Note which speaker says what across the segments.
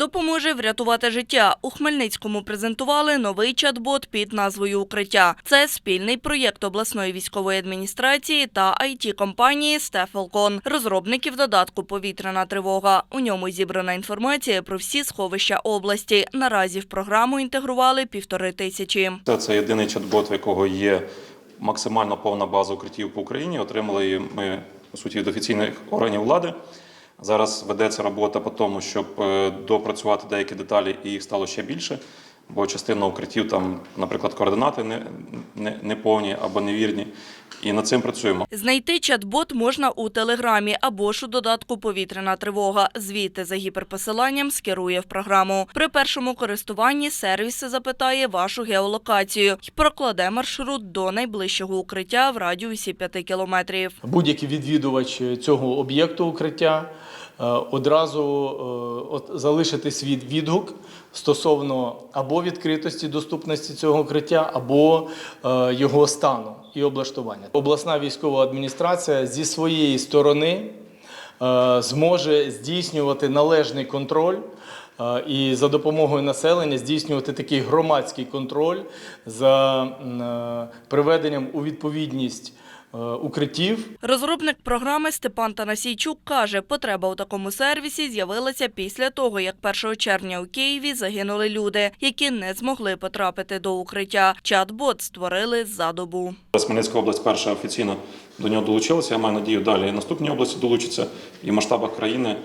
Speaker 1: допоможе врятувати життя. У Хмельницькому презентували новий чат-бот під назвою Укриття. Це спільний проєкт обласної військової адміністрації та it компанії Стефелкон, розробників додатку Повітряна тривога. У ньому зібрана інформація про всі сховища області. Наразі в програму інтегрували півтори тисячі.
Speaker 2: Це, єдиний чат-бот, в якого є максимально повна база укриттів по Україні. Отримали ми по суті від офіційних органів влади. Зараз ведеться робота по тому, щоб е, допрацювати деякі деталі, і їх стало ще більше. Бо частина укриттів там, наприклад, координати не, не, не повні або невірні. І над цим працюємо.
Speaker 1: Знайти чат-бот можна у Телеграмі або ж у додатку Повітряна тривога. Звідти за гіперпосиланням скерує в програму. При першому користуванні сервіс запитає вашу геолокацію і прокладе маршрут до найближчого укриття в радіусі 5 кілометрів.
Speaker 3: Будь-який відвідувач цього об'єкту укриття одразу е, от, залишити свій відгук стосовно або відкритості доступності цього укриття, або е, його стану і облаштування. Обласна військова адміністрація зі своєї сторони е, зможе здійснювати належний контроль. е, І за допомогою населення здійснювати такий громадський контроль за е, приведенням у відповідність е, укриттів
Speaker 1: Розробник програми Степан Танасійчук каже, потреба у такому сервісі з'явилася після того, як 1 червня у Києві загинули люди, які не змогли потрапити до укриття. Чат-бот створили за добу.
Speaker 2: Зараз Хмельницька область перша офіційно до нього долучилася. Я маю надію, далі і наступні області долучаться. І в масштабах країни,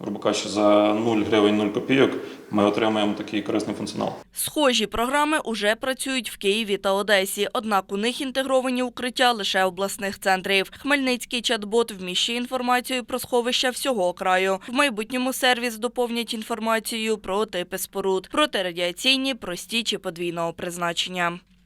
Speaker 2: грубо кажучи, за 0 гривень 0 копійок ми отримаємо такий корисний функціонал.
Speaker 1: Схожі програми уже працюють в Києві та Одесі, однак у них інтегровані укриття лише обласних центрів. Хмельницький чат-бот вміщує інформацію про сховища всього краю. В майбутньому сервіс доповнять інформацією про типи споруд, протирадіаційні, прості чи подвійного призначення.